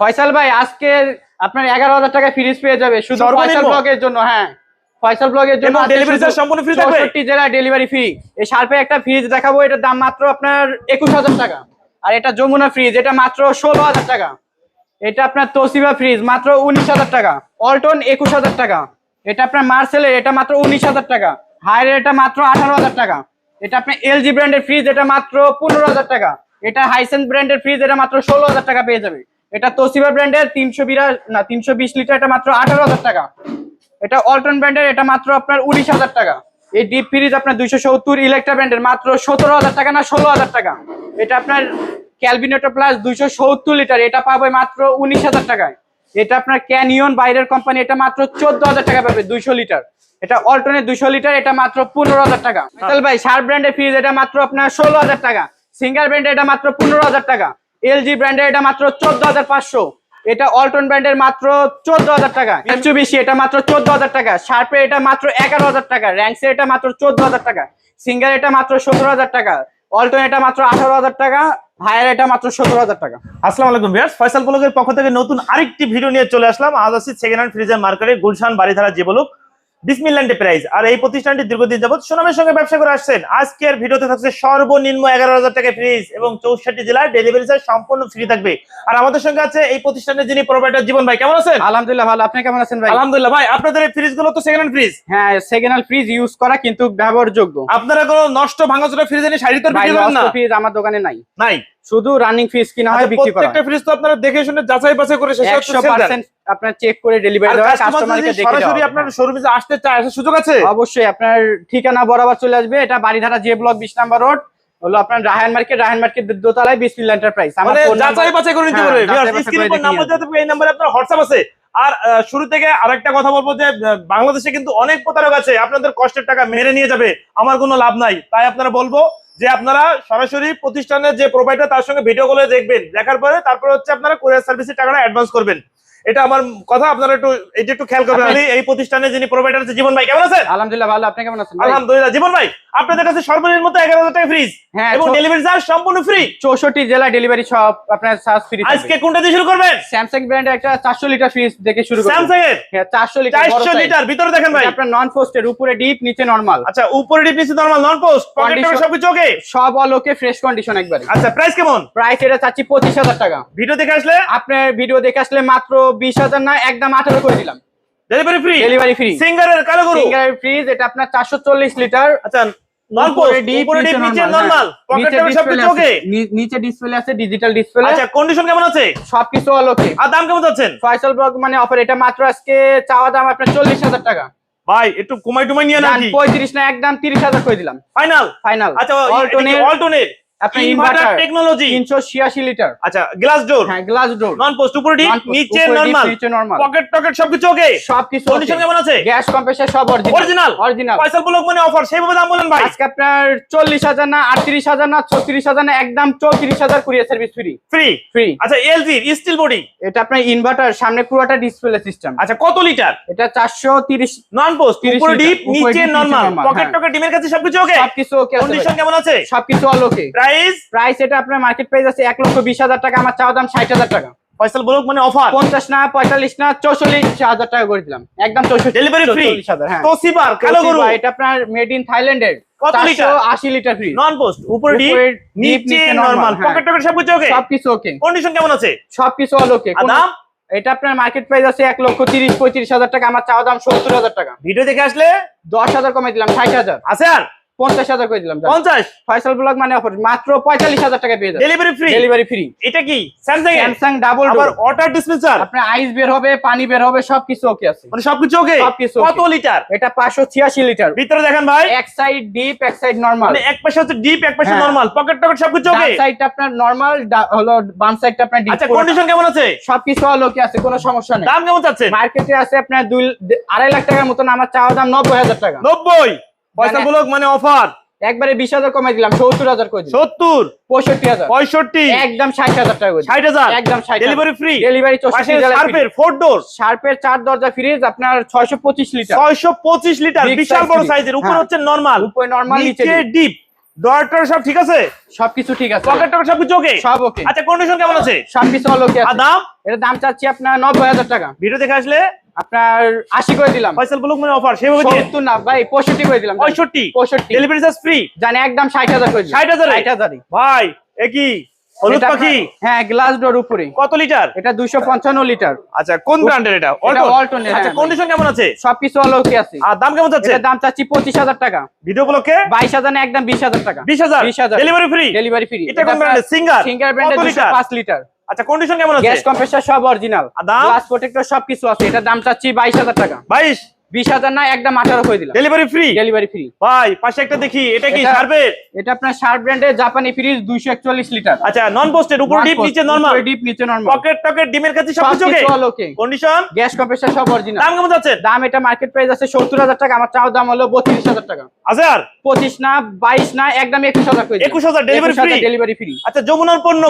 ফয়সাল ভাই আজকে আপনার এগারো হাজার টাকা ফ্রিজ পেয়ে যাবে। শুধু ফয়সাল ব্লগের জন্য হ্যাঁ। ফয়সাল ব্লগের জন্য শুধু charge সম্পূর্ণ free থাকবে? 64 জেলায় ডেলিভারি ফ্রি এই শার্পে একটা ফ্রিজ দেখাবো এটার দাম মাত্র আপনার একুশ হাজার টাকা। আর এটা যমুনা ফ্রিজ এটা মাত্র ষোলো হাজার টাকা। এটা আপনার তোসিবা ফ্রিজ মাত্র উনিশ হাজার টাকা। অল্টন একুশ হাজার টাকা। এটা আপনার মার্সেলের এটা মাত্র উনিশ হাজার টাকা। হায়ার এটা মাত্র আঠারো হাজার টাকা। এটা আপনার এলজি ব্র্যান্ডের ফ্রিজ এটা মাত্র পনেরো হাজার টাকা। এটা হাইসেন্স ব্র্যান্ডের ফ্রিজ এটা মাত্র ষোলো হাজার টাকা পেয়ে যাবে। এটা তোসিবা ব্র্যান্ডের তিনশো বিরা না তিনশো বিশ লিটার এটা মাত্র আঠারো হাজার টাকা। এটা অল্টন ব্র্যান্ডের এটা মাত্র আপনার উনিশ হাজার টাকা। এই ডিপ ফ্রিজ আপনার দুইশো সত্তর ইলেকট্রা ব্র্যান্ডের মাত্র সতেরো হাজার টাকা না ষোলো হাজার টাকা। এটা আপনার ক্যালভিনেটো প্লাস দুইশো সত্তর লিটার এটা পাবে মাত্র উনিশ হাজার টাকায়। এটা আপনার ক্যানিয়ন বাইরের কোম্পানি এটা মাত্র চোদ্দ হাজার টাকা পাবে দুইশো লিটার। এটা অল্টনের দুইশো লিটার এটা মাত্র পনেরো হাজার টাকা। মেটাল ভাই শার্প ব্র্যান্ডের ফ্রিজ এটা মাত্র আপনার ষোলো হাজার টাকা। সিঙ্গার ব্র্যান্ডের এটা মাত্র পনেরো হাজার টাকা। এলজি ব্র্যান্ডের এটা মাত্র চোদ্দ হাজার পাঁচশো। এটা অল্টন ব্র্যান্ডের মাত্র চোদ্দ হাজার টাকা। একশো বেশি এটা মাত্র চোদ্দ হাজার টাকা। শার্পে এটা মাত্র এগারো হাজার টাকা। র্যাঙ্কসে এটা মাত্র চোদ্দ হাজার টাকা। সিঙ্গার এটা মাত্র সতেরো হাজার টাকা। অল্টন এটা মাত্র আঠারো হাজার টাকা। হায়ার এটা মাত্র সতেরো হাজার টাকা। আসসালাম আলাইকুম ভিউয়ার্স ফয়সাল পক্ষ থেকে নতুন আরেকটি ভিডিও নিয়ে চলে আসলাম। আজ আছি সেকেন্ড হ্যান্ড ফ্রিজের মার্কেটে গুলশান বাড়িধারা যে বলুক। বিসমিল্লা প্রাইস আর এই প্রতিষ্ঠানটি দীর্ঘদিন যাবত সুনামের সঙ্গে ব্যবসা করে আসছেন। আজকের ভিডিওতে থাকছে সর্বনিম্ন এগারো হাজার টাকা ফ্রিজ এবং চৌষট্টি জেলায় ডেলিভারি চার্জ সম্পূর্ণ ফ্রি থাকবে। আর আমাদের সঙ্গে আছে এই প্রতিষ্ঠানের যিনি প্রোভাইডার জীবন ভাই কেমন আছেন? আলহামদুলিল্লাহ ভালো। আপনি কেমন আছেন ভাই? আলহামদুলিল্লাহ ভাই আপনাদের এই ফ্রিজগুলো তো সেকেন্ড হ্যান্ড ফ্রিজ হ্যাঁ সেকেন্ড হ্যান্ড ফ্রিজ ইউজ করা কিন্তু ব্যবহারযোগ্য। আপনারা কোনো নষ্ট ভাঙাচোরা ফ্রিজ এনে বিক্রি করেন না? ফ্রিজ আমার দোকানে নাই। নাই? শুধু রানিং ফ্রিজ কিনা হয় আচ্ছা, বিক্রি করা প্রত্যেকটা ফ্রিজ তো আপনারা দেখে শুনে যাচাই বাছাই করে শেষ একশো পার্সেন্ট আপনার চেক করে ডেলিভারি দেওয়া কাস্টমারকে দেখে সরাসরি আপনার শোরুমে আসতে চায় আসার সুযোগ আছে? অবশ্যই আপনার ঠিকানা বরাবর চলে আসবে। এটা বাড়িধারা যে ব্লক বিশ নাম্বার রোড হলো আপনার রাহান মার্কেট রাহান মার্কেট দোতলায় বিসমিল্লা এন্টারপ্রাইজ মানে যাচাই বাছাই করে নিতে পারবে। বাছাই স্ক্রিনে দেখে নাম্বার দিতে এই নাম্বারে আপনার হোয়াটসঅ্যাপ আছে আর শুরু থেকে আরেকটা কথা বলব যে বাংলাদেশে কিন্তু অনেক প্রতারক আছে। আপনাদের কষ্টের টাকা মেরে নিয়ে যাবে আমার কোনো লাভ নাই। তাই আপনারা বলব যে আপনারা সরাসরি প্রতিষ্ঠানের যে প্রোভাইডার তার সঙ্গে ভিডিও কলে দেখবেন। দেখার পরে তারপরে হচ্ছে আপনারা কোরিয়ার সার্ভিসের টাকাটা অ্যাডভান্স করবেন। এটা আমার কথা আপনারা একটু এটা একটু খেয়াল করবেন। আমি এই প্রতিষ্ঠানের যিনি প্রোভাইডার আছে জীবন ভাই কেমন আছেন? আলহামদুলিল্লাহ ভালো। আপনি কেমন আছেন আলহামদুলিল্লাহ জীবন ভাই আপনাদের কাছে সর্বনিম্ন এগারো হাজার টাকা ফ্রিজ হ্যাঁ এবং ডেলিভারি চার্জ সম্পূর্ণ ফ্রি চৌষট্টি জেলা ডেলিভারি সব আপনার সার্চ ফ্রি আজকে কোনটা দিয়ে শুরু করবেন? স্যামসাং ব্র্যান্ডের একটা চারশো লিটার ফ্রিজ দেখে শুরু করুন। স্যামসাং এর? হ্যাঁ চারশো লিটার চারশো। লিটার ভিতরে দেখেন ভাই। আপনার নন পোস্টের উপরে ডিপ নিচে নরমাল আচ্ছা উপরে ডিপ নিচে normal non post pocket Condition- সবকিছু ওকে সব অলোকে ফ্রেশ কন্ডিশন একবারে। আচ্ছা প্রাইস কেমন? প্রাইস এটা চাচ্ছি পঁচিশ হাজার টাকা। ভিডিও দেখে আসলে? আপনার ভিডিও দেখে আসলে মাত্র বিশ হাজার না একদম আঠারো করে দিলাম। ডেলিভারি ফ্রি ডেলিভারি ফ্রি সিঙ্গারের কালো গরু? সিঙ্গার ফ্রিজ এটা আপনার চারশো চল্লিশ লিটার আচ্ছা নিচে ডিসপ্লে আছে ডিজিটাল ডিসপ্লে আচ্ছা কন্ডিশন কেমন আছে? সবকিছু আর দাম কেমন যাচ্ছেন? ফয়সাল ব্লগ মানে অফার এটা মাত্র আজকে চাওয়া দাম আপনার চল্লিশ হাজার টাকা। ভাই একটু কমাই টুমাই নিয়ে নাকি? পঁয়ত্রিশ না একদম তিরিশ হাজার করে দিলাম। ফাইনাল ফাইনাল আচ্ছা অল্টনের অল্টনের আপনার ইনভার্টার টেকনোলজি তিনশো ছিয়াশি লিটার আচ্ছা গ্লাস ডোর হ্যাঁ গ্লাস ডোর নন পোস্ট উপরে ডিপ নিচে নরমাল নিচে নরমাল পকেট টকেট সবকিছু ওকে সবকিছু কন্ডিশন কেমন আছে? গ্যাস কম্প্রেসার সব অরিজিনাল অরিজিনাল অরিজিনাল পয়সা ব্লক মানে অফার সেইভাবে দাম বলেন ভাই। আজকে আপনার চল্লিশ হাজার না আটত্রিশ হাজার না ছত্রিশ হাজার না একদম চৌত্রিশ হাজার courier service free free free আচ্ছা এলজি স্টিল বডি এটা আপনার ইনভার্টার সামনে পুরোটা ডিসপ্লে সিস্টেম আচ্ছা কত লিটার এটা চারশো তিরিশ। নন পোস্ট 30 উপরে ডিপ নিচে নরমাল পকেট। টকেট ডিমের কাছে সবকিছু ওকে সবকিছু ওকে কন্ডিশন কেমন আছে? সবকিছু অলোকে প্রাইস প্রাইস এটা আপনার মার্কেট প্রাইস আছে এক লক্ষ বিশ হাজার টাকা আমার চাওয়া দাম ষাট হাজার টাকা। ফয়সাল ব্লক মানে অফার পঞ্চাশ না পঁয়তাল্লিশ না চৌচল্লিশ হাজার টাকা করে দিলাম। একদম চৌষট্টি ডেলিভারি ফ্রি চল্লিশ হাজার হ্যাঁ। তোসিবার কালো গরু? এটা আপনার মেড ইন থাইল্যান্ডের কত লিটার? আশি লিটার ফ্রি নন পোস্ট উপরে ডিপ নিচে নরমাল হ্যাঁ। পকেট টকেট সবকিছু ওকে সবকিছু ওকে কন্ডিশন কেমন আছে? সবকিছু অলোকে আর দাম? এটা আপনার মার্কেট প্রাইস আছে এক লক্ষ তিরিশ পঁয়ত্রিশ হাজার টাকা আমার চাওয়া দাম সত্তর হাজার টাকা। ভিডিও দেখে আসলে? দশ হাজার কমে দিলাম ষাট হাজার। আছে আর? পঞ্চাশ হাজার করে দিলাম পঞ্চাশ? ফয়সাল ব্লগ মানে অফার মাত্র পঁয়তাল্লিশ হাজার টাকা পেয়ে যাবে ডেলিভারি ফ্রি ডেলিভারি ফ্রি এটা কি? Samsung Samsung double door water dispenser আপনার আইস বের হবে পানি বের হবে সবকিছু ওকে আছে। মানে সবকিছু ওকে সবকিছু কত লিটার এটা পাঁচশো ছিয়াশি লিটার ভিতরে দেখেন ভাই। এক সাইড ডিপ এক সাইড নর্মাল মানে এক পাশে হচ্ছে ডিপ এক পাশে হ্যাঁ। নরমাল পকেট টকেট সবকিছু ডান সাইডটা আপনার নর্মাল হলো বাম সাইডটা আপনার ডিপ আচ্ছা কন্ডিশন কেমন আছে? সবকিছু আছে কোনো সমস্যা নেই। দাম কেমন চাচ্ছেন মার্কেটে আছে আপনার দুই আড়াই লাখ টাকার মতন আমার চাওয়া দাম নব্বই হাজার টাকা। নব্বই? পয়সা মানে- ব্লক মানে অফার একবারে বিশ হাজার কমাই দিলাম সত্তর হাজার করে সত্তর। পঁয়ষট্টি হাজার। পঁয়ষট্টি। একদম ষাট হাজার টাকা করে ষাট হাজার। একদম ষাট ডেলিভারি ফ্রি ডেলিভারি শার্পের ফোর ডোর শার্পের চার দরজা ফ্রিজ আপনার ছয়শো পঁচিশ লিটার ছয়শো পঁচিশ লিটার বিশাল বড় সাইজের উপরে হ্যাঁ। হচ্ছে নরমাল উপরে নর্মাল নিচে। ডিপ ডয়ারটার সব ঠিক আছে? সবকিছু ঠিক আছে। পকেট টকেট সব ওকে ওকে আচ্ছা কন্ডিশন কেমন আছে? সবকিছু আর আছে। দাম? এটা দাম চাচ্ছি আপনার নব্বই হাজার টাকা। ভিডিও দেখে আসলে আপনার আশি করে দিলাম। ফয়সাল ব্লক মানে অফার সেভাবে দিয়ে। সত্তর না ভাই পঁয়ষট্টি করে দিলাম পঁয়ষট্টি? পঁয়ষট্টি। ডেলিভারি চার্জ ফ্রি জানি একদম ষাট হাজার করে দিলাম। 60,000 এ? ষাট হাজারই। ভাই একই হলুদ পাখি? হ্যাঁ গ্লাস ডোর উপরে কত লিটার এটা দুইশো পঞ্চান্ন লিটার আচ্ছা কোন ব্র্যান্ডের এটা? এর, আচ্ছা হ্যাঁ, কন্ডিশন কেমন আছে? সবকিছু অলোকে আছে। আর দাম কেমন যাচ্ছে? এটার দাম চাচ্ছি পঁচিশ হাজার টাকা। ভিডিও ব্লকে বাইশ হাজার না একদম বিশ হাজার টাকা। বিশ হাজার? বিশ হাজার। ডেলিভারি ফ্রি ডেলিভারি ফ্রি এটা কোন ব্র্যান্ডের সিঙ্গার সিঙ্গার ব্র্যান্ডের লিটার আচ্ছা কন্ডিশন কেমন আছে? গ্যাস কম্প্রেসর সব অরিজিনাল দাম? গ্লাস প্রোটেক্টর সবকিছু আছে। এটা দাম চাচ্ছি বাইশ হাজার টাকা। বাইশ? বিশ হাজার না একদম আঠারো করে দিলাম। ডেলিভারি ফ্রি ডেলিভারি ফ্রি ভাই পাশে একটা দেখি এটা কি এটা- সার্ভে এটা আপনার শার্প ব্র্যান্ডের জাপানি ফ্রিজ দুইশো একচল্লিশ লিটার। আচ্ছা নন পোস্টেড উপর ডিপ নিচে নরমাল ডিপ নিচে নরমাল পকেট টকেট ডিমের কাছে সব কিছু all okay condition gas compressor সব অরিজিনাল দাম কেমন যাচ্ছে? দাম এটা মার্কেট প্রাইস আছে সত্তর হাজার টাকা আমার চাও দাম হলো বত্রিশ হাজার টাকা। আর পঁচিশ না বাইশ না একদম একুশ হাজার করে 21,000 delivery free? ডেলিভারি ফ্রি আচ্ছা যমুনার পণ্য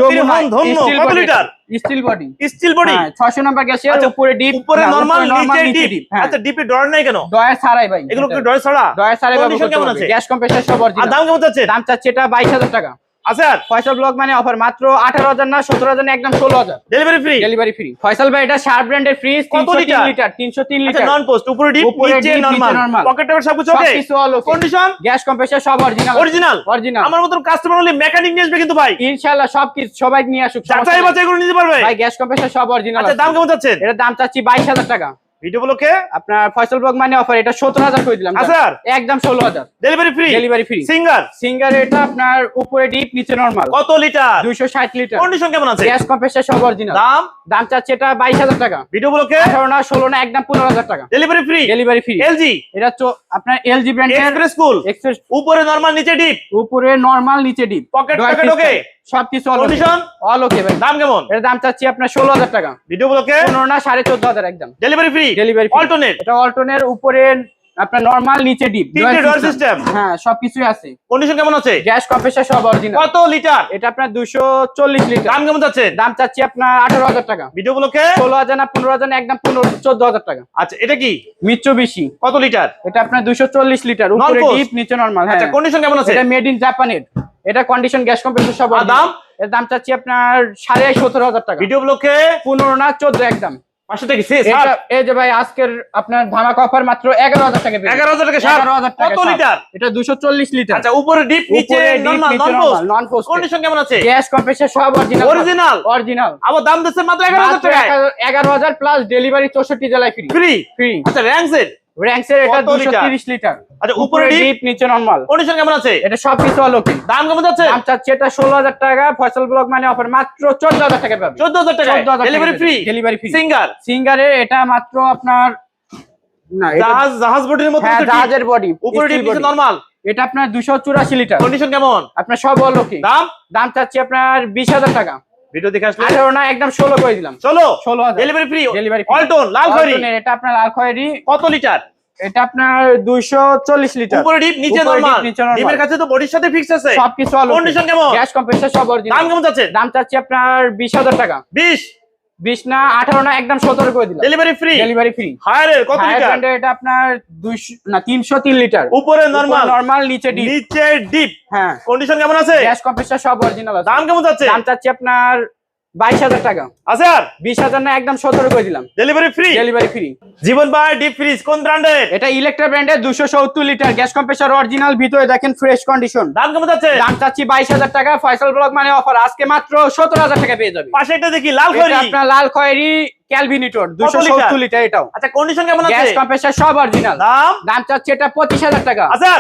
ধন্য। কত litre steel body steel body ছয়শো নাম্বার গ্যাসের আচ্ছা, উপরে ডিপ উপরে নরমাল নিচে ডিপ আচ্ছা ডিপে ডর নাই কেন? দয়া ছাড়াই ভাই। এগুলো কি ডর ছাড়া? দয়া ছাড়াই ভাই কেমন আছে? গ্যাস কম্প্রেসার সব অরিজিনাল দাম কেমন আছে দাম চাচ্ছে এটা বাইশ হাজার টাকা। ফয়সাল ব্লক মানে অফার মাত্র আঠারো হাজার না একদম ষোলো হাজার। Delivery free delivery free Faisal ভাই এটা শার্প ব্র্যান্ডের ফ্রিজ লিটার? লিটার তিনশো তিন আচ্ছা লিটার। নন পোস্ট উপরে ডিপ নিচে নরমাল পকেট সব কিছু ওকে সবকিছু কন্ডিশন গ্যাস কম্প্রেসার সব অরিজিনাল অরিজিনাল অরিজিনাল আমার কাস্টমার হলে মেকানিক নিয়ে আসবে কিন্তু ভাই। ইনশাআল্লাহ সব কিছু সবাই নিয়ে আসুক যাচাই বাছাই করে নিতে পারবে? ভাই গ্যাস কম্প্রেসার সব অরিজিনাল আচ্ছা দাম কেমন যাচ্ছেন এটার দাম চাচ্ছি বাইশ হাজার টাকা। ভিডিও ব্লকে আপনার ফয়সাল ব্লক মানে অফার এটা সত্তর হাজার করে দিলাম। আচ্ছা। একদম ষোলো হাজার। Delivery free delivery free Singer Singer এটা আপনার উপরে ডিপ নিচে নরমাল কত লিটার দুইশো ষাট লিটার কন্ডিশন কেমন আছে? গ্যাস কম্প্রেসার সব অরিজিনাল দাম? দাম চাচ্ছে এটা বাইশ হাজার টাকা। ভিডিও ব্লকে আঠারো না ষোলো না একদম পনেরো হাজার টাকা। Delivery free delivery free LG এটা আপনার এলজি ব্র্যান্ডের এক্সপ্রেস কুল এক্সপ্রেস উপরে নরমাল নিচে ডিপ উপরে নরমাল নিচে ডিপ Pocket, pocket, okay? সবকিছু Condition? অল ওকে ভাই। দাম কেমন? এর দাম চাচ্ছি আপনার ষোলো হাজার টাকা। ভিডিও ব্লকে পনেরো না সাড়ে চোদ্দ হাজার একদম। ডেলিভারি ফ্রি ডেলিভারি অল্টারনেট এটা অল্টনের উপরে আপনার নরমাল নিচে ডিপ তিনটে ডোর সিস্টেম হ্যাঁ সবকিছুই আছে। কন্ডিশন কেমন আছে? গ্যাস কম্প্রেসার সব অরিজিনাল কত লিটার এটা আপনার দুশো চল্লিশ লিটার দাম কেমন যাচ্ছে? দাম চাচ্ছি আপনার আঠারো হাজার টাকা। ভিডিও ষোলো হাজার না পনেরো হাজার না একদম পনেরো চোদ্দ হাজার টাকা। আচ্ছা এটা কি? মিচ্ছ বেশি কত লিটার এটা আপনার দুশো চল্লিশ লিটার উপরে ডিপ নিচে নরমাল হ্যাঁ। আচ্ছা কন্ডিশন কেমন আছে? এটা মেড ইন জাপানের এটা কন্ডিশন গ্যাস কম্প্রেসার সব দাম? এর দাম চাচ্ছি আপনার সাড়ে সতেরো হাজার টাকা। ভিডিও ব্লকে পনেরো না চোদ্দ একদম। আপনার ধামাকা অফার মাত্র এগারো হাজার টাকা এগারো হাজার টাকা এগারো হাজার টাকা লিটার এটা দুশো চল্লিশ লিটার আচ্ছা উপরে ডিপ নিচে নন পোস্ট কন্ডিশন কেমন আছে? গ্যাস কম্প্রেসার সব অরিজিনাল Original? অরিজিনাল আবার দাম দিচ্ছে মাত্র এগারো হাজার এগারো হাজার প্লাস ডেলিভারি চৌষট্টি জেলায় ফ্রি ফ্রি ফ্রি আচ্ছা র্যাঙ্কসের এটা কত দুশো লিটার? তিরিশ লিটার। আচ্ছা উপরে ডিপ? নিচে নরমাল কন্ডিশন কেমন আছে? এটা সব কিছু দাম কেমন যাচ্ছে? দাম চাচ্ছে এটা টাকা ব্লক মানে অফার মাত্র চোদ্দ হাজার টাকা পাবে। টাকা 14,000 delivery free delivery free Singer সিঙ্গারের এটা মাত্র আপনার না জাহাজ জাহাজ মতো ডিপ। জাহাজের বডি উপরে ডিপ নিচে নরমাল এটা আপনার দুশো চুরাশি লিটার। কন্ডিশন কেমন? আপনার সব অলৌকিক দাম? দাম চাচ্ছি আপনার বিশ হাজার টাকা। ভিডিও দেখে আসলে আঠারো না একদম ষোলো করে দিলাম। চলো ষোলো হাজার। Delivery free delivery. অল্টন লাল খয়রি? এটা আপনার লাল খয়েরি। কত লিটার? এটা আপনার দুইশো চল্লিশ লিটার। উপরে ডিপ নিচে নরমাল। ডিপের কাছে তো বডির সাথে ফিক্স আছে। সবকিছু Condition কেমন? গ্যাস কম্প্রেসর সব দাম কেমন যাচ্ছে? দাম চাচ্ছি আপনার বিশ হাজার টাকা। 20 বিশ না আঠারো না একদম সতেরো করে দিলাম। ডেলিভারি ফ্রি ডেলিভারি ফ্রি হায়ারের কত লিটার? এটা আপনার দুইশো না তিনশো তিন লিটার। উপরে নরমাল নরমাল নিচে ডিপ নিচে ডিপ হ্যাঁ। কন্ডিশন কেমন আছে? গ্যাস কম্প্রেসার সব অরিজিনাল আছে। দাম কেমন যাচ্ছে? দাম চাচ্ছি আপনার বাইশ হাজার টাকা। আছে বিশ হাজার না একদম সতেরো করে দিলাম। Delivery free delivery free Jibon ভাই ডিপ ফ্রিজ কোন ব্র্যান্ডের এটা ইলেকট্রা ব্র্যান্ডের দুশো সত্তর লিটার গ্যাস কম্প্রেসার অরিজিনাল ভিতরে দেখেন ফ্রেশ কন্ডিশন দাম কেমন যাচ্ছে? দাম চাচ্ছি বাইশ হাজার টাকা। ফয়সাল ব্লক মানে অফার আজকে মাত্র সতেরো হাজার টাকা পেয়ে যাবে। পাশে একটা দেখি লাল এটা আপনার লাল খয়েরি ক্যালভিনিটর দুশো লিটার? লিটার এটাও। আচ্ছা কন্ডিশন কেমন গ্যাস কম্প্রেসার সব অরিজিনাল দাম? দাম চাচ্ছে এটা পঁচিশ হাজার টাকা। আচ্ছা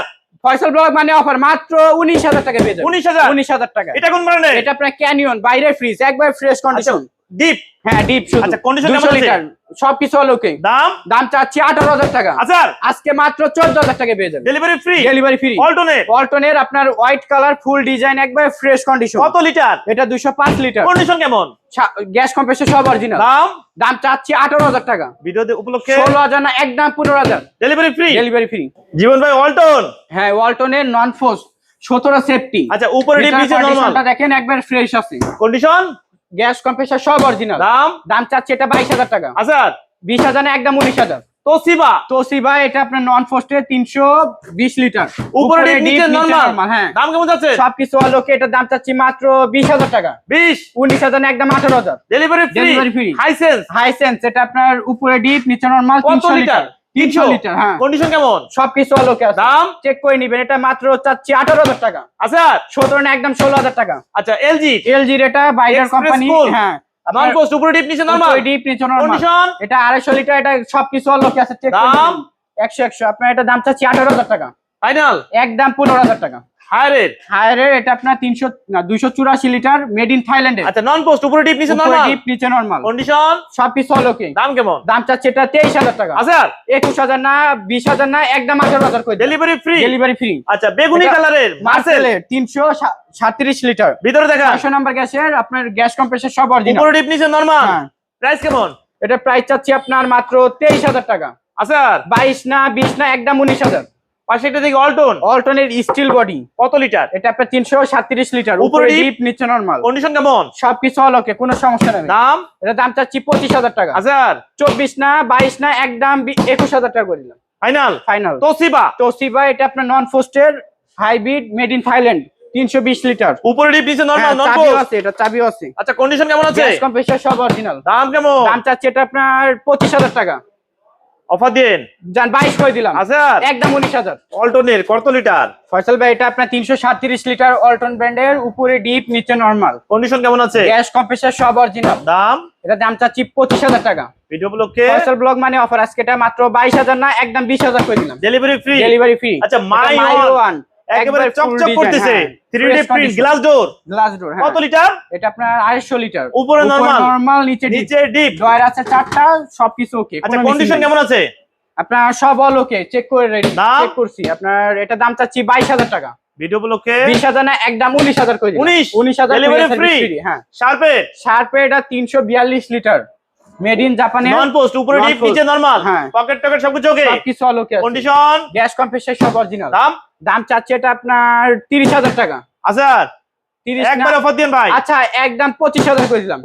ফয়সাল ব্লক মানে অফার মাত্র উনিশ হাজার টাকা পেয়ে উনিশ 19,000? উনিশ হাজার টাকা। এটা কোন ব্র্যান্ডের এটা প্রায় ক্যানিয়ন বাইরে ফ্রিজ একবার ফ্রেশ কন্ডিশন ডিপ হ্যাঁ ডিপ শুধু। আচ্ছা, কন্ডিশন কেমন আছে? লিটার সবকিছু আলোকে দাম? দাম চাচ্ছি আঠারো হাজার টাকা। আচ্ছা আজকে মাত্র চোদ্দ হাজার টাকা পেয়ে যাবে ডেলিভারি ফ্রি ডেলিভারি ফ্রি অল্টনেট অল্টনের আপনার হোয়াইট কালার ফুল ডিজাইন একবার ফ্রেশ কন্ডিশন কত লিটার এটা দুশো পাঁচ লিটার কন্ডিশন কেমন? গ্যাস কম্প্রেসার সব অরিজিনাল দাম? দাম চাচ্ছি আঠারো হাজার টাকা। ভিডিওতে উপলক্ষে? ষোলো হাজার না একদম পনেরো হাজার। Delivery free delivery free Jibon ভাই অল্টন হ্যাঁ ওয়ালটনের নন ফোর্স সতেরো সেফটি আচ্ছা উপরে দেখেন একবার ফ্রেশ আছে। কন্ডিশন গ্যাস কম্প্রেসার সব অরিজিনাল দাম? দাম চাচ্ছে এটা বাইশ হাজার টাকা। আচ্ছা বিশ হাজার একদম উনিশ হাজার। তোসিবা। তোসিবা এটা আপনার নন ফোস্টের তিনশো বিশ লিটার উপরে ডিপ নিচে নরমাল হ্যাঁ। দাম কেমন যাচ্ছে? সবকিছু আলোকে এটার দাম চাচ্ছি মাত্র বিশ হাজার টাকা। 20 উনিশ হাজার না একদম আঠারো হাজার। Delivery free. হাইসেন্স হাই এটা আপনার উপরে ডিপ নিচে নরমাল কত তিনশো লিটার। লিটার হ্যাঁ। কন্ডিশন কেমন? সবকিছু আলোকে আছে। দাম? চেক করে নিবেন এটা মাত্র চাচ্ছি টাকা। আচ্ছা সতেরো না একদম ষোলো হাজার টাকা। আচ্ছা এলজি এলজি এটা বাইরের Express কোম্পানি cool। হ্যাঁ। নন পোস্ট উপরে ডিপ নিচে নরমাল ডিপ নিচে নরমাল কন্ডিশন এটা আড়াইশো লিটার এটা সবকিছু আলোকে আছে চেক দাম? আপনার এটা দাম চাচ্ছি টাকা। ফাইনাল একদম পনেরো হাজার টাকা। হাই রেট হায়ারের এটা আপনার তিনশো না দুইশো চুরাশি লিটার মেড ইন থাইল্যান্ডে আচ্ছা নন পোস্ট উপরে ডিপ নিচে নরমাল ডিপ নিচে নরমাল কন্ডিশন সবকিছু আলোকে দাম কেমন? দাম চাচ্ছে এটা তেইশ হাজার টাকা। আচ্ছা একুশ হাজার না বিশ হাজার না একদম আঠারো হাজার করে ডেলিভারি ফ্রি ডেলিভারি ফ্রি আচ্ছা বেগুনি কালারের মার্সেল মার্সেলের তিনশো সাতত্রিশ লিটার। ভিতরে দেখা চারশো নাম্বার গ্যাসের আপনার গ্যাস কম্প্রেসার সব অরিজিনাল উপরে ডিপ নিচে নরমাল হ্যাঁ। প্রাইস কেমন? এটা প্রাইস চাচ্ছি আপনার মাত্র তেইশ হাজার টাকা। আচ্ছা বাইশ না বিশ না একদম উনিশ হাজার। পাশে একটা দেখি অল্টন অল্টনের স্টিল বডি কত লিটার এটা আপনার তিনশো সাতত্রিশ লিটার উপরে ডিপ নিচে নরমাল কন্ডিশন কেমন? সবকিছু অলকে কোনো সমস্যা নেই। দাম? এটা দাম চাচ্ছি পঁচিশ হাজার টাকা। আচ্ছা চব্বিশ না বাইশ না একদম বি- একুশ হাজার টাকা করে দিলাম। ফাইনাল ফাইনাল তোসিবা তো সিবা এটা আপনার নন ফোস্টের হাইব্রিড মেড ইন থাইল্যান্ড তিনশো বিশ লিটার উপরে ডিপ নিচে নরমাল নন চাবিও আছে এটা চাবিও আছে। আচ্ছা কন্ডিশন কেমন আছে? গ্যাস কম্প্রেসার সব অরিজিনাল দাম কেমন? দাম চাচ্ছে এটা আপনার পঁচিশ হাজার টাকা। অফার দিন যান বাইশ দিলাম। আচ্ছা একদম উনিশ হাজার। অল্টনের কত লিটার? ফয়সাল ভাই এটা আপনার তিনশো সাতত্রিশ লিটার অল্টন ব্র্যান্ডের উপরে ডিপ নিচে নরমাল। কন্ডিশন কেমন আছে? গ্যাস কম্প্রেসার সব অরিজিনাল দাম? এটা দাম চাচ্ছি পঁচিশ হাজার টাকা। ভিডিও ব্লকে? ফয়সাল ব্লগ মানে অফার। আজকে এটা মাত্র বাইশ হাজার না একদম বিশ হাজার করে দিলাম। ডেলিভারি ফ্রি ডেলিভারি ফ্রি আচ্ছা, মাই one। একেবারে চকচক করতেছে। 3D print glass door glass door কত লিটার এটা আপনার আড়াইশো লিটার উপরে normal? নরমাল নিচে ডিপ নিচে ডিপ ডয়ার আছে চারটা সবকিছু ওকে আচ্ছা কন্ডিশন কেমন আছে? আপনার সব অল ওকে চেক করে রেডি? চেক করছি। আপনার এটা দাম চাচ্ছি বাইশ হাজার টাকা। ভিডিও ব্লকে বিশ হাজার না একদম উনিশ হাজার করে 19? উনিশ? হাজার Delivery করে হ্যাঁ। শার্পে শার্পে এটা তিনশো বিয়াল্লিশ লিটার মেড ইন জাপানে নন পোস্ট উপরে ডিপ নিচে নরমাল হ্যাঁ। পকেট টকেট সবকিছু ওকে সবকিছু all okay condition gas compressor সব অরিজিনাল দাম? দাম চাচ্ছে এটা আপনার তিরিশ হাজার টাকা। আচ্ছা একবার অফার দিন ভাই। আচ্ছা একদম পঁচিশ হাজার করে দিলাম।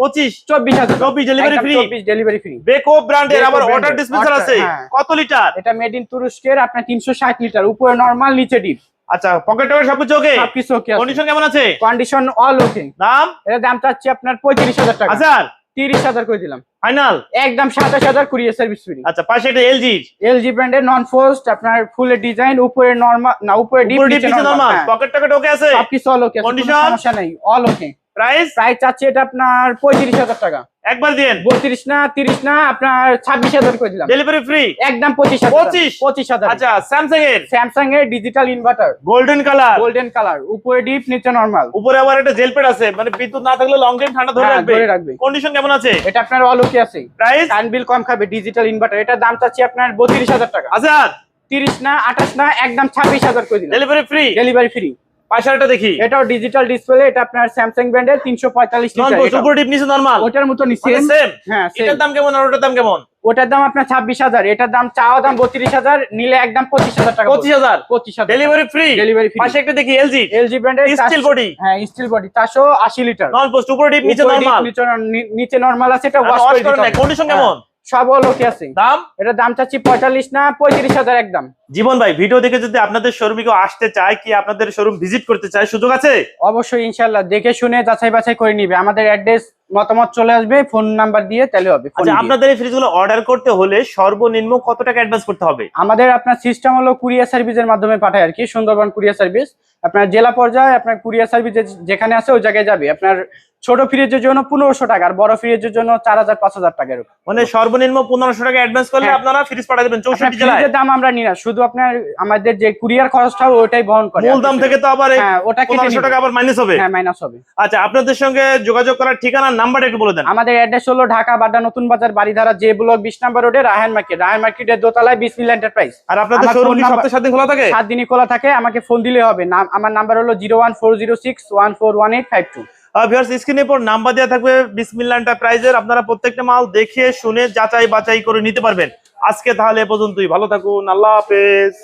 ডেলিভারি ফ্রি চব্বিশ ডেলিভারি ফ্রি বেকো ব্র্যান্ডের আবার ওয়াটার ডিসপেন্সার আছে। হ্যাঁ। কত লিটার এটা মেড ইন তুরস্কের আপনার তিনশো ষাট লিটার উপরে নরমাল নিচে ডিপ আচ্ছা পকেট টকেট সবকিছু ওকে সবকিছু ওকে কন্ডিশন কেমন আছে? কন্ডিশন অল ওকে দাম? এটা দাম চাচ্ছি আপনার পঁয়ত্রিশ হাজার টাকা। আচ্ছা তিরিশ হাজার করে দিলাম। ফাইনাল? একদম সাতাশ হাজার কুরিয়ার সার্ভিস ফ্রি। আচ্ছা পাশে এটা এলজি এলজি ব্র্যান্ডের নন ফোস্ট আপনার ফুলের ডিজাইন উপরে নরমাল না উপরে ডিপ নিচে নরমাল। পকেট টকেট ওকে আছে? সবকিছু অল ওকে কন্ডিশন সমস্যা নেই অল ওকে প্রাইস প্রাইস চাচ্ছি এটা আপনার পঁয়ত্রিশ হাজার টাকা। একবার দিন বত্রিশ না তিরিশ না আপনার ছাব্বিশ হাজার করে দিলাম। ডেলিভারি ফ্রি একদম পঁচিশ হাজার। 25? পঁচিশ হাজার। আচ্ছা স্যামসাং এর স্যামসাং এর digital inverter golden colour golden colour উপরে ডিপ নিচে নরমাল উপরে আবার একটা জেল প্যাড আছে মানে বিদ্যুৎ না থাকলে লং টাইম ঠান্ডা ধরে হ্যাঁ, রাখবে। ধরে রাখবে। কন্ডিশন কেমন আছে? এটা আপনার অলকে আছে। প্রাইস কারেন্ট বিল কম খাবে ডিজিটাল ইনভার্টার এটা দাম চাচ্ছি আপনার বত্রিশ হাজার টাকা। আচ্ছা। তিরিশ না আঠাশ না একদম ছাব্বিশ হাজার করে দিলাম। ডেলিভারি ফ্রি ডেলিভারি ফ্রি একটা দেখি। এটাও ডিজিটাল ডিসপ্লে এটা আপনার স্যামসাং ব্র্যান্ডের তিনশো পঁয়তাল্লিশ নন পোস্ট উপরে ডিপ নিচে নরমাল ওটার মতো নিচে। সেম হ্যাঁ এটার দাম কেমন আর ওটার দাম কেমন? ওটার দাম আপনার ছাব্বিশ হাজার। এটার দাম চাওয়া দাম বত্রিশ হাজার নিলে একদম পঁচিশ হাজার টাকা পঁচিশ হাজার? পঁচিশ হাজার। Delivery free Delivery free। পাশে একটা দেখি এলজি এলজি ব্র্যান্ডের Steel body। হ্যাঁ স্টিল বডি চারশো আশি লিটার নন পোস্ট উপরে ডিপ নিচে নরমাল নিচে নরমাল আছে এটা ওয়াশ করে দিতে। কন্ডিশন হ্যাঁ, কেমন? সব ওকে আছে। দাম? এটা দাম চাচ্ছি পঁয়তাল্লিশ না পঁয়ত্রিশ হাজার একদম। জীবন ভাই ভিডিও দেখে যদি আপনাদের শোরুমে কেউ আসতে চায় কি আপনাদের শোরুম ভিজিট করতে চায় সুযোগ আছে? অবশ্যই ইনশাল্লাহ দেখে শুনে যাচাই বাছাই করে নিবে। আমাদের অ্যাড্রেস মতামত চলে আসবে ফোন নাম্বার দিয়ে তাহলে হবে আচ্ছা আপনাদের এই ফ্রিজগুলো অর্ডার করতে হলে সর্বনিম্ন কত টাকা অ্যাডভান্স করতে হবে? আমাদের আপনার সিস্টেম হলো কুরিয়ার সার্ভিসের মাধ্যমে পাঠায় আর কি সুন্দরবন কুরিয়ার সার্ভিস আপনার জেলা পর্যায়ে আপনার কুরিয়ার সার্ভিস যেখানে আছে ওই জায়গায় যাবে। আপনার ছোট ফ্রিজের জন্য পনেরোশো টাকা আর বড় ফ্রিজের জন্য চার হাজার পাঁচ হাজার টাকা এরকম। মানে সর্বনিম্ন পনেরোশো টাকা অ্যাডভান্স করলে হ্যাঁ। আপনারা ফ্রিজ পাঠিয়ে দেবেন চৌষট্টি দাম আমরা নিই না শুধু আপনার আমাদের যে কুরিয়ার খরচটা ওটাই বহন করে। মূল দাম থেকে তো আবার হ্যাঁ ওটা পনেরোশো টাকা আবার মাইনাস হবে? হ্যাঁ মাইনাস হবে। আচ্ছা আপনাদের সঙ্গে যোগাযোগ করার ঠিকানা নাম্বারটা একটু বলে দেন। আমাদের অ্যাড্রেস হলো ঢাকা বাড্ডা নতুন বাজার বাড়িধারা যে ব্লক বিশ নম্বর রোডে রায়হান মার্কেট রায়হান মার্কেটের দোতলায় বিশ মিল এন্টারপ্রাইজ আর আপনাদের শোরুম কি সপ্তাহে সাত দিন খোলা থাকে? সাত দিনই খোলা থাকে আমাকে ফোন দিলে হবে। আমার নাম্বার হলো zero one four zero six one four one eight five two viewers স্ক্রিনে পর নাম্বার দেওয়া থাকবে বিসমিল্লাহ এন্টারপ্রাইজের আপনারা প্রত্যেকটা মাল দেখে শুনে যাচাই বাছাই করে নিতে পারবেন। আজকে তাহলে পর্যন্তই। ভালো থাকুন। আল্লাহ হাফেজ।